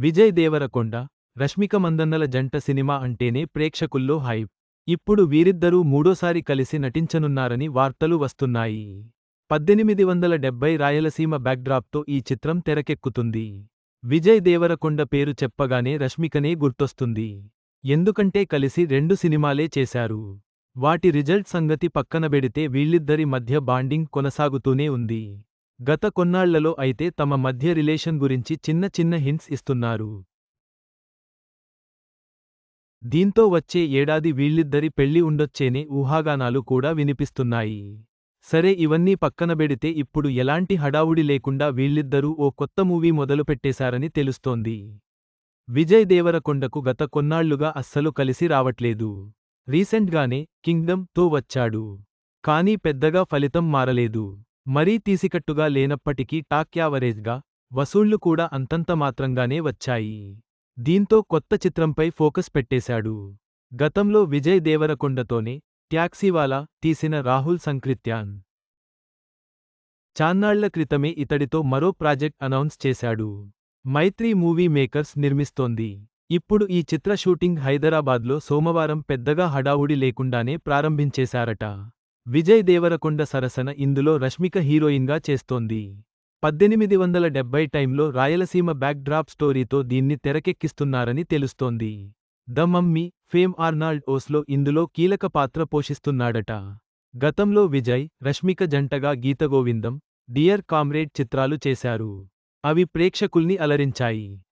విజయ్ దేవరకొండ రష్మిక మందన్నల జంట సినిమా అంటేనే ప్రేక్షకుల్లో హైప్. ఇప్పుడు వీరిద్దరూ మూడోసారి కలిసి నటించనున్నారని వార్తలు వస్తున్నాయి. పద్దెనిమిది వందల డెబ్బై రాయలసీమ బ్యాక్డ్రాప్తో ఈ చిత్రం తెరకెక్కుతుంది. విజయ్ దేవరకొండ పేరు చెప్పగానే రష్మికనే గుర్తొస్తుంది. ఎందుకంటే కలిసి రెండు సినిమాలే చేశారు. వాటి రిజల్ట్ సంగతి పక్కనబెడితే వీళ్ళిద్దరి మధ్య బాండింగ్ కొనసాగుతూనే ఉంది. గత కొన్నాళ్ళలో అయితే తమ మధ్య రిలేషన్ గురించి చిన్న చిన్న హింట్స్ ఇస్తున్నారు. దీంతో వచ్చే ఏడాది వీళ్ళిద్దరి పెళ్ళి ఉండొచ్చేనే ఊహాగానాలు కూడా వినిపిస్తున్నాయి. సరే ఇవన్నీ పక్కనబెడితే ఇప్పుడు ఎలాంటి హడావుడి లేకుండా వీళ్ళిద్దరూ ఓ కొత్త మూవీ మొదలుపెట్టేశారని తెలుస్తోంది. విజయ్ దేవరకొండకు గత కొన్నాళ్ళుగా అస్సలు కలిసి రావట్లేదు. రీసెంట్గానే కింగ్డమ్తో వచ్చాడు. కానీ పెద్దగా ఫలితం మారలేదు. మరీ తీసికట్టుగా లేనప్పటికీ టాక్ యావరేజ్గా వసూళ్ళు కూడా అంతంత మాత్రంగానే వచ్చాయి. దీంతో కొత్త చిత్రంపై ఫోకస్ పెట్టేశాడు. గతంలో విజయ్ దేవరకొండతోనే ట్యాక్సీవాలా తీసిన రాహుల్ సంక్రిత్యాన్. చాన్నాళ్ళ క్రితమే ఇతడితో మరో ప్రాజెక్ట్ అనౌన్స్ చేశాడు. మైత్రి మూవీ మేకర్స్ నిర్మిస్తోంది. ఇప్పుడు ఈ చిత్ర షూటింగ్ హైదరాబాద్లో సోమవారం పెద్దగా హడావుడి లేకుండానే ప్రారంభించేశారట. విజయ్ దేవరకొండ సరసన ఇందులో రష్మిక హీరోయిన్గా చేస్తోంది. పద్దెనిమిది వందల డెబ్బై టైంలో రాయలసీమ బ్యాక్ డ్రాప్ స్టోరీతో దీన్ని తెరకెక్కిస్తున్నారని తెలుస్తోంది. The Mummy fame Arnold Vosloo ఇందులో కీలక పాత్ర పోషిస్తున్నాడట. గతంలో విజయ్ రష్మిక జంటగా గీతగోవిందం డియర్ కామ్రేడ్ చిత్రాలు చేశారు. అవి ప్రేక్షకుల్ని అలరించాయి.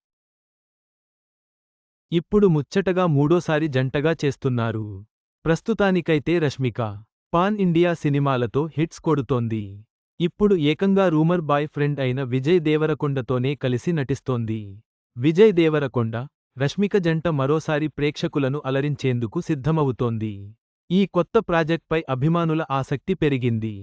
ఇప్పుడు ముచ్చటగా మూడోసారి జంటగా చేస్తున్నారు. ప్రస్తుతానికైతే రష్మిక పాన్ ఇండియా సినిమాలతో హిట్స్ కొడుతోంది. ఇప్పుడు ఏకంగా రూమర్ బాయ్ ఫ్రెండ్ అయిన విజయ్ దేవరకొండతోనే కలిసి నటిస్తోంది. విజయ్ దేవరకొండ రష్మిక జంట మరోసారి ప్రేక్షకులను అలరించేందుకు సిద్ధమవుతోంది. ఈ కొత్త ప్రాజెక్ట్పై అభిమానుల ఆసక్తి పెరిగింది.